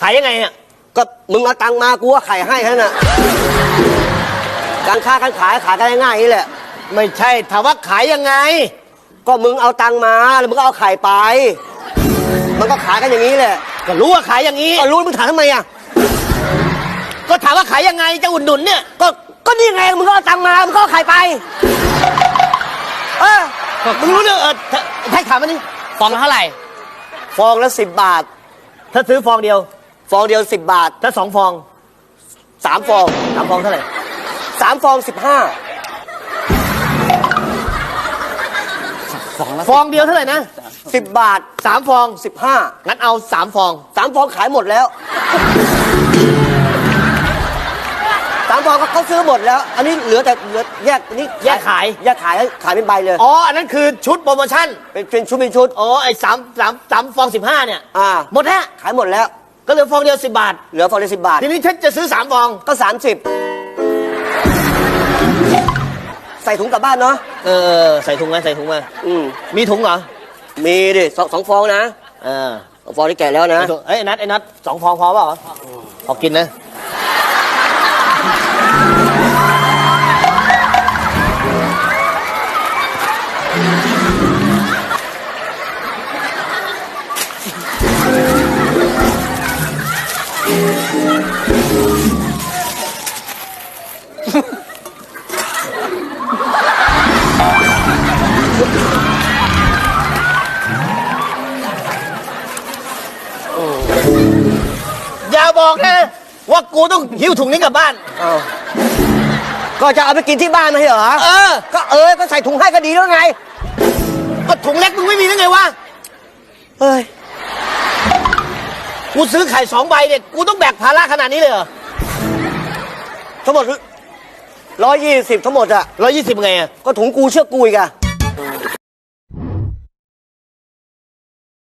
ขายยังไงอะก็มึงเอาตังค์มากูก็ไข่ให้แค่นั้นน่ะการค้าการขายขายกันง่ายๆอย่างนี้แหละ ไม่ใช่ถามว่าขายยังไง ก็มึงเอาตังค์มาแล้วมึงก็เอาไข่ไป มันก็ขายกันอย่างนี้แหละก็รู้ว่าขายอย่างนี้ก็รู้มึงถามทำไมอะก็ถามว่าขายยังไงจะอุดหนุนเนี่ย ก็ก็นี่ไงมึงก็เอาตังค์มามึงก็เอาไข่ไปเออมึงรู้เรื่องเออถ้าให้ถามมันนี่ฟองละเท่าไหร่ ฟองละสิบบาท ถ้าซื้อฟองเดียว ฟองเดียวสิบบาทถ้าสองฟองสามฟองสามฟองเท่าไหร่สามฟองสิบห้าฟองละฟองเดียวเท่าไหร่นะสิบบาทสามฟองสิบห้างั้นเอาสามฟองสามฟองขายหมดแล้วสามฟองก็เขาซื้อหมดแล้ว อันนี้เหลือแต่เหลือแยกอันนี้แยกขายแยกขายขายเป็นใบเลยอ๋ออันนั้นคือชุดโปรโมชั่นเป็นเป็นชุดเป็นชุดอ๋อไอ้สามสามสามฟองสิบห้าเนี่ยอ่าหมดแล้วขายหมดแล้ว ก็เหลือฟองเดียวสิบบาท เหลือฟองละสิบบาท ทีนี้ถ้าจะซื้อสามฟอง ก็สามสิบใส่ถุงกลับบ้านเนาะ เออ ใส่ถุงมาใส่ถุงมา อืมมีถุงเหรอ มีดิสองสองฟองนะเออสองฟองที่แก่แล้วนะใส่ถุงเอ้ยไอ้นัดไอ้นัดสองฟองพอเปล่าพอกินนะ อย่าบอกนะว่ากูต้องหิ้วถุงนี้กลับบ้านเอาก็จะเอาไปกินที่บ้านไม่ใช่เหรอ เออ ก็เออ ก็ใส่ถุงให้ก็ดีแล้วไง ก็ถุงเล็กมึงไม่มีได้ไงวะเฮ้ย กูซื้อไข่สองใบเนี่ย กูต้องแบกภาระขนาดนี้เลยเหรอ ทั้งหมดร้อยยี่สิบทั้งหมดอะร้อยยี่สิบไงอะก็ถุงกูเชื่อกูอีกอะ